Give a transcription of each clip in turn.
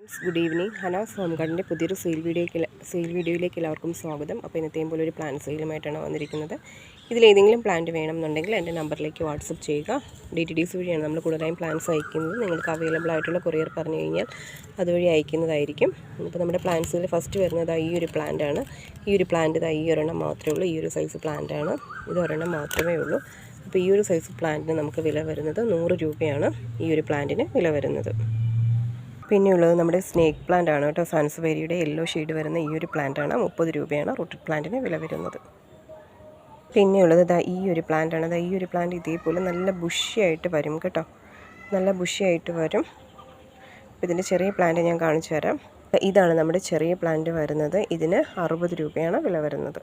Friends good evening. Hanas home ഗാർഡിന്റെ പുതിയൊരു sale വീഡിയോയ്ക്ക് sale വീഡിയോയിലേക്ക് എല്ലാവർക്കും സ്വാഗതം. അപ്പോൾ ഇന്നത്തെയും പോലെ ഒരു പ്ലാൻ സെയിലുമായിട്ടാണ് വന്നിരിക്കുന്നത്. ഇതിലേതെങ്കിലും പ്ലാന്റ് വേണമെന്നുണ്ടെങ്കിൽ എന്റെ നമ്പറിലേക്ക് വാട്സപ്പ് ചെയ്യുക. ഡി ടി ഡി വഴിയാണ് നമ്മൾ കൂടുതലായും പ്ലാൻസ് അയക്കുന്നത്. നിങ്ങൾക്ക് അവൈലബിൾ ആയിട്ടുള്ള കൊറിയർ പറഞ്ഞു കഴിഞ്ഞാൽ അതുവഴി അയക്കുന്നതായിരിക്കും. ഇപ്പോൾ നമ്മുടെ പ്ലാൻസിൽ ഫസ്റ്റ് വരുന്നത് ഈ ഒരു പ്ലാന്റ് ആണ്. ഈ ഒരു പ്ലാന്റ് ഇതാ ഈ ഒരെണ്ണം മാത്രമേ ഉള്ളൂ. ഈ ഒരു സൈസ് പ്ലാന്റ് ആണ്. ഇത് ഒരെണ്ണം മാത്രമേ ഉള്ളൂ. അപ്പോൾ ഈ ഒരു സൈസ് പ്ലാന്റിന് നമുക്ക് വില വരുന്നത് നൂറ് രൂപയാണ് ഈ ഒരു പ്ലാന്റിന് വില വരുന്നത്. പിന്നെയുള്ളത് നമ്മുടെ സ്നേക്ക് പ്ലാന്റ് ആണ് കേട്ടോ. സാൻസ്വേരിയുടെ യെല്ലോ ഷെയ്ഡ് വരുന്ന ഈ ഒരു പ്ലാന്റ് ആണ് മുപ്പത് രൂപയാണ് റൂട്ടഡ് പ്ലാന്റിന് വില വരുന്നത്. പിന്നെയുള്ളത് ദാ ഈ ഒരു പ്ലാന്റ് ആണ് ദാ ഈ ഒരു പ്ലാന്റ് ഇതേപോലെ നല്ല ബുഷിയായിട്ട് വരും കേട്ടോ. നല്ല ബുഷിയായിട്ട് വരും. അപ്പോൾ ഇതിന്റെ ചെറിയ പ്ലാന്റ് ഞാൻ കാണിച്ചു തരാം. ഇതാണ് നമ്മുടെ ചെറിയ പ്ലാന്റ് വരുന്നത്. ഇതിന് അറുപത് രൂപയാണ് വില വരുന്നത്.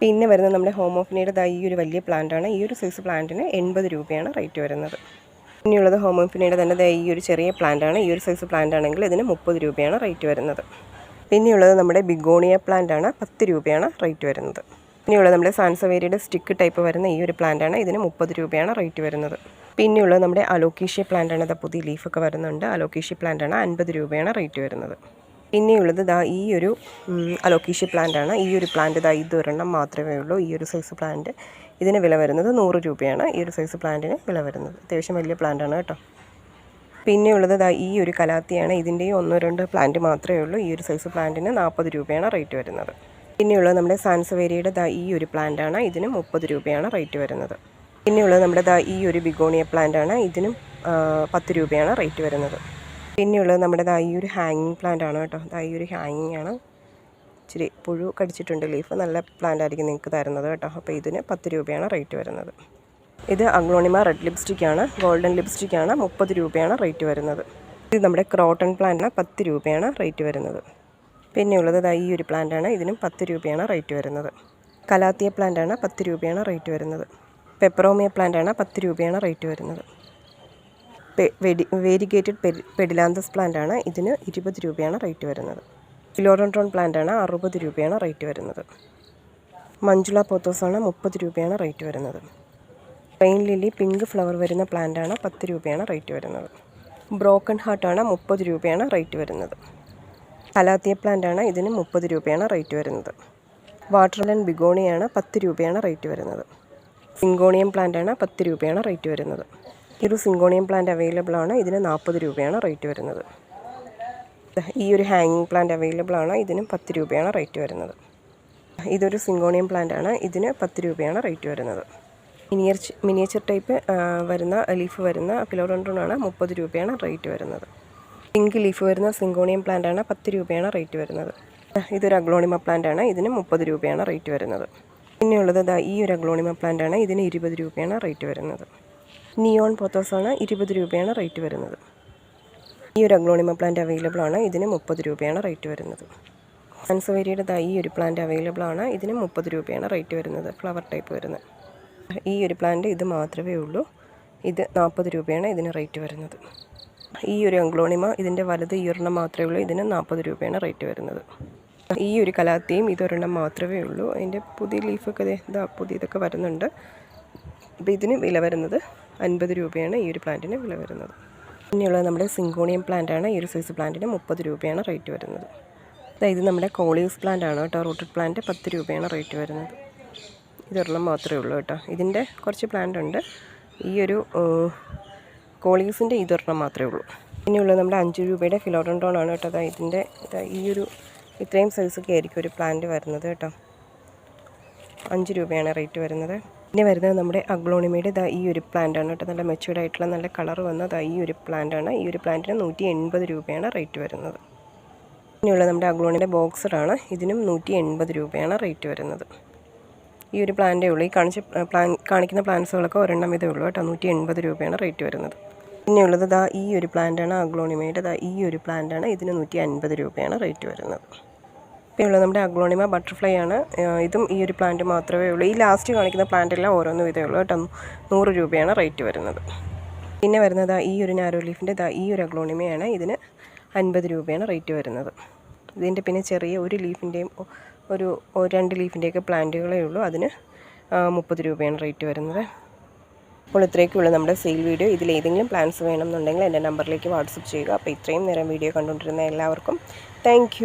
പിന്നെ വരുന്നത് നമ്മുടെ ഹോമോഫിനിയുടെ ഈ ഒരു വലിയ പ്ലാന്റ് ആണ് ഈ ഒരു സൈസ് പ്ലാന്റിന് എൺപത് രൂപയാണ് റേറ്റ് വരുന്നത്. പിന്നെയുള്ളത് ഹോമോഫിനിയുടെ തന്നെ ഈ ഒരു ചെറിയ പ്ലാന്റ് ആണ്. ഈ ഒരു സൈസ് പ്ലാന്റ് ആണെങ്കിൽ ഇതിന് മുപ്പത് രൂപയാണ് റേറ്റ് വരുന്നത്. പിന്നെയുള്ളത് നമ്മുടെ ബിഗോണിയ പ്ലാന്റ് ആണ്. പത്ത് രൂപയാണ് റേറ്റ് വരുന്നത്. പിന്നെയുള്ളത് നമ്മുടെ സാൻസവേരിയുടെ സ്റ്റിക്ക് ടൈപ്പ് വരുന്ന ഈ ഒരു പ്ലാന്റ് ആണ്. ഇതിന് മുപ്പത് രൂപയാണ് റേറ്റ് വരുന്നത്. പിന്നെയുള്ളത് നമ്മുടെ അലോക്കീഷ്യ പ്ലാന്റ് ആണ്. പുതിയ ലീഫൊക്കെ വരുന്നുണ്ട്. അലോക്കീഷ്യ പ്ലാന്റ് ആണ് അൻപത് രൂപയാണ് റേറ്റ് വരുന്നത്. പിന്നെയുള്ളത് ദാ ഈ ഒരു അലോക്കീഷ്യ പ്ലാന്റ് ആണ്. ഈ ഒരു പ്ലാന്റ് ദാ ഇതൊരെണ്ണം മാത്രമേ ഉള്ളൂ. ഈ ഒരു സൈസ് പ്ലാന്റ് ഇതിന് വില വരുന്നത് നൂറ് രൂപയാണ്. ഈ ഒരു സൈസ് പ്ലാന്റിന് വില വരുന്നത്. അത്യാവശ്യം വലിയ പ്ലാന്റാണ് കേട്ടോ. പിന്നെയുള്ളത് ഈ ഒരു കലാത്തിയാണ്. ഇതിന്റെയും ഒന്നോ രണ്ടോ പ്ലാന്റ് മാത്രമേ ഉള്ളൂ. ഈ ഒരു സൈസ് പ്ലാന്റിന് നാൽപ്പത് രൂപയാണ് റേറ്റ് വരുന്നത്. പിന്നെയുള്ളത് നമ്മുടെ സാൻസവേരിയുടെ ദാ ഈ ഒരു പ്ലാന്റ് ആണ്. ഇതിന് മുപ്പത് രൂപയാണ് റേറ്റ് വരുന്നത്. പിന്നെയുള്ളത് നമ്മുടെ ദാ ഈ ഒരു ബിഗോണിയ പ്ലാന്റ് ആണ്. ഇതിനും പത്ത് രൂപയാണ് റേറ്റ് വരുന്നത്. പിന്നെയുള്ളത് നമ്മുടെ ദാ ഈ ഒരു ഹാങ്ങിങ് പ്ലാന്റ് ആണ് കേട്ടോ. ദാ ഈ ഒരു ഹാങ്ങിങ് ആണ്. ഇച്ചിരി പുഴു കടിച്ചിട്ടുണ്ട് ലീഫ് നല്ല പ്ലാന്റ് ആയിരിക്കും നിങ്ങൾക്ക് തരുന്നത് കേട്ടോ. അപ്പോൾ ഇതിന് പത്ത് രൂപയാണ് റേറ്റ് വരുന്നത്. ഇത് അഗ്ലോണിമ റെഡ് ലിപ്സ്റ്റിക് ആണ് ഗോൾഡൻ ലിപ്സ്റ്റിക് ആണ് മുപ്പത് രൂപയാണ് റേറ്റ് വരുന്നത്. ഇത് നമ്മുടെ ക്രോട്ടൺ പ്ലാന്റിന് പത്ത് രൂപയാണ് റേറ്റ് വരുന്നത്. പിന്നെയുള്ളത് ഈ ഒരു പ്ലാന്റ് ആണ് ഇതിനും പത്ത് രൂപയാണ് റേറ്റ് വരുന്നത്. കലാത്തിയ പ്ലാന്റ് ആണ് പത്ത് രൂപയാണ് റേറ്റ് വരുന്നത്. പെപ്പറോമിയ പ്ലാന്റ് ആണ് പത്ത് രൂപയാണ് റേറ്റ് വരുന്നത്. വെരിഗേറ്റഡ് പെഡിലാന്തസ് പ്ലാന്റ് ആണ് ഇതിന് ഇരുപത് രൂപയാണ് റേറ്റ് വരുന്നത്. ഫിലോഡോൺട്രോൺ പ്ലാന്റ് ആണ് അറുപത് രൂപയാണ് റേറ്റ് വരുന്നത്. മഞ്ജുള പോത്തോസ് ആണ് മുപ്പത് രൂപയാണ് റേറ്റ് വരുന്നത്. റെയിൻ ലില്ലി പിങ്ക് ഫ്ലവർ വരുന്ന പ്ലാന്റ് ആണ് പത്ത് രൂപയാണ് റേറ്റ് വരുന്നത്. ബ്രോക്കൺ ഹാർട്ട് ആണ് മുപ്പത് രൂപയാണ് റേറ്റ് വരുന്നത്. കലാത്തിയ പ്ലാന്റ് ആണ് ഇതിന് മുപ്പത് രൂപയാണ് റേറ്റ് വരുന്നത്. വാട്ടർ വാട്ടർലൻ ബിഗോണിയാണ് പത്ത് രൂപയാണ് റേറ്റ് വരുന്നത്. സിങ്കോണിയം പ്ലാന്റ് ആണ് പത്ത് രൂപയാണ് റേറ്റ് വരുന്നത്. ഈ ഒരു സിങ്കോണിയം പ്ലാന്റ് അവൈലബിൾ ആണ് ഇതിന് നാൽപ്പത് രൂപയാണ് റേറ്റ് വരുന്നത്. ഈ ഒരു ഹാങ്ങിങ് പ്ലാന്റ് അവൈലബിൾ ആണ്. ഇതിനും പത്ത് രൂപയാണ് റേറ്റ് വരുന്നത്. ഇതൊരു സിങ്കോണിയം പ്ലാന്റ് ആണ്. ഇതിന് പത്ത് രൂപയാണ് റേറ്റ് വരുന്നത്. മിനിയർ മിനിയേച്ചർ ടൈപ്പ് വരുന്ന ലീഫ് വരുന്ന ഫിലോഡോൺട്രോണാണ് മുപ്പത് രൂപയാണ് റേറ്റ് വരുന്നത്. പിങ്ക് ലീഫ് വരുന്ന സിങ്കോണിയം പ്ലാന്റ് ആണ് പത്ത് രൂപയാണ് റേറ്റ് വരുന്നത്. ഇതൊരു അഗ്ലോണിമ പ്ലാന്റ് ആണ്. ഇതിന് മുപ്പത് രൂപയാണ് റേറ്റ് വരുന്നത്. പിന്നെയുള്ളത് ദാ ഈ ഒരു അഗ്ലോണിമ പ്ലാന്റ് ആണ്. ഇതിന് ഇരുപത് രൂപയാണ് റേറ്റ് വരുന്നത്. നിയോൺ പോത്തോസാണ് ഇരുപത് രൂപയാണ് റേറ്റ് വരുന്നത്. ഈ ഒരു അഗ്ലോണിമ പ്ലാന്റ് അവൈലബിൾ ആണ്. ഇതിന് മുപ്പത് രൂപയാണ് റേറ്റ് വരുന്നത്. സൺസവേരിയുടെ ഈ ഒരു പ്ലാന്റ് അവൈലബിൾ ആണ്. ഇതിന് മുപ്പത് രൂപയാണ് റേറ്റ് വരുന്നത്. ഫ്ലവർ ടൈപ്പ് വരുന്നത്. ഈ ഒരു പ്ലാന്റ് ഇത് മാത്രമേ ഉള്ളൂ. ഇത് നാൽപ്പത് രൂപയാണ് ഇതിന് റേറ്റ് വരുന്നത്. ഈ ഒരു അഗ്ലോണിമ ഇതിന്റെ വലത് ഈ ഒരെണ്ണം മാത്രമേ ഉള്ളൂ. ഇതിന് നാൽപ്പത് രൂപയാണ് റേറ്റ് വരുന്നത്. ഈ ഒരു കലാത്തിയും ഇതൊരെണ്ണം മാത്രമേ ഉള്ളൂ. അതിന്റെ പുതിയ ലീഫൊക്കെ ഇതാ പുതിയതൊക്കെ വരുന്നുണ്ട്. അപ്പോൾ ഇതിന് വില വരുന്നത് അൻപത് രൂപയാണ് ഈ ഒരു പ്ലാന്റിന് വില വരുന്നത്. പിന്നെയുള്ളത് നമ്മുടെ സിങ്കോണിയം പ്ലാന്റ് ആണ് ഈ ഒരു സൈസ് പ്ലാന്റിന് മുപ്പത് രൂപയാണ് റേറ്റ് വരുന്നത്. അതായത് നമ്മുടെ കോളിയസ് പ്ലാന്റ് ആണ് കേട്ടോ. റൂട്ടഡ് പ്ലാന്റ് പത്ത് രൂപയാണ് റേറ്റ് വരുന്നത്. ഇതൊരെണ്ണം മാത്രമേ ഉള്ളൂ കേട്ടോ. ഇതിന്റെ കുറച്ച് പ്ലാന്റ് ഉണ്ട്. ഈ ഒരു കോളിയസിന്റെ ഇതൊരെണ്ണം മാത്രമേ ഉള്ളൂ. പിന്നെയുള്ളത് നമ്മുടെ അഞ്ച് രൂപയുടെ ഫിലോഡോണ്ടോൺ ആണ് കേട്ടോ. അതായത് ഇതിന്റെ ഈ ഒരു ഇത്രയും സൈസൊക്കെ ആയിരിക്കും ഒരു പ്ലാന്റ് വരുന്നത് കേട്ടോ. അഞ്ച് രൂപയാണ് റേറ്റ് വരുന്നത്. പിന്നെ വരുന്നത് നമ്മുടെ അഗ്ലോണിമയുടെ ദാ ഈ ഒരു പ്ലാന്റ് ആണ് കേട്ടോ. നല്ല മെച്യൂർഡ് ആയിട്ടുള്ള നല്ല കളർ വന്ന ദാ ഈ ഒരു പ്ലാന്റ് ആണ്. ഈ ഒരു പ്ലാന്റിന് നൂറ്റി എൺപത് രൂപയാണ് റേറ്റ് വരുന്നത്. പിന്നെയുള്ള നമ്മുടെ അഗ്ലോണിന്റെ ബോക്സറാണ് ഇതിനും നൂറ്റി എൺപത് രൂപയാണ് റേറ്റ് വരുന്നത്. ഈ ഒരു പ്ലാന്റേ ഉള്ളൂ. ഈ കാണിച്ച പ്ലാൻ കാണിക്കുന്ന പ്ലാന്റ്സുകളൊക്കെ ഒരെണ്ണം ഇതേ ഉള്ളൂ കേട്ടോ. നൂറ്റി എൺപത് രൂപയാണ് റേറ്റ് വരുന്നത്. പിന്നെയുള്ളത് ദാ ഈ ഒരു പ്ലാന്റാണ് അഗ്ലോണിമയുടെ ദാ ഈ ഒരു പ്ലാന്റാണ് ഇതിന് നൂറ്റി അൻപത് രൂപയാണ് റേറ്റ് വരുന്നത്. പിന്നെയുള്ളത് നമ്മുടെ അഗ്ലോണിമ ബട്ടർഫ്ലൈ ആണ്. ഇതും ഈ ഒരു പ്ലാന്റ് മാത്രമേ ഉള്ളൂ. ഈ ലാസ്റ്റ് കാണിക്കുന്ന പ്ലാന്റ് എല്ലാം ഓരോന്നും ഇതേ ഉള്ളൂ കേട്ടോ. നൂറ് രൂപയാണ് റേറ്റ് വരുന്നത്. പിന്നെ വരുന്നത് ഈ ഒരു നാരോ ലീഫിന്റെ ഈ ഒരു അഗ്ലോണിമയാണ്. ഇതിന് അൻപത് രൂപയാണ് റേറ്റ് വരുന്നത്. ഇതിന്റെ പിന്നെ ചെറിയ ഒരു ലീഫിന്റെയും ഒരു രണ്ട് ലീഫിന്റെയൊക്കെ പ്ലാന്റുകളേ ഉള്ളൂ. അതിന് മുപ്പത് രൂപയാണ് റേറ്റ് വരുന്നത്. അപ്പോൾ ഇത്രയൊക്കെയുള്ള നമ്മുടെ സെയിൽ വീഡിയോ ഇതിൽ ഏതെങ്കിലും പ്ലാൻസ് വേണമെന്നുണ്ടെങ്കിൽ എന്റെ നമ്പറിലേക്ക് വാട്സപ്പ് ചെയ്യുക. അപ്പോൾ ഇത്രയും നേരം വീഡിയോ കണ്ടുകൊണ്ടിരുന്ന എല്ലാവർക്കും താങ്ക്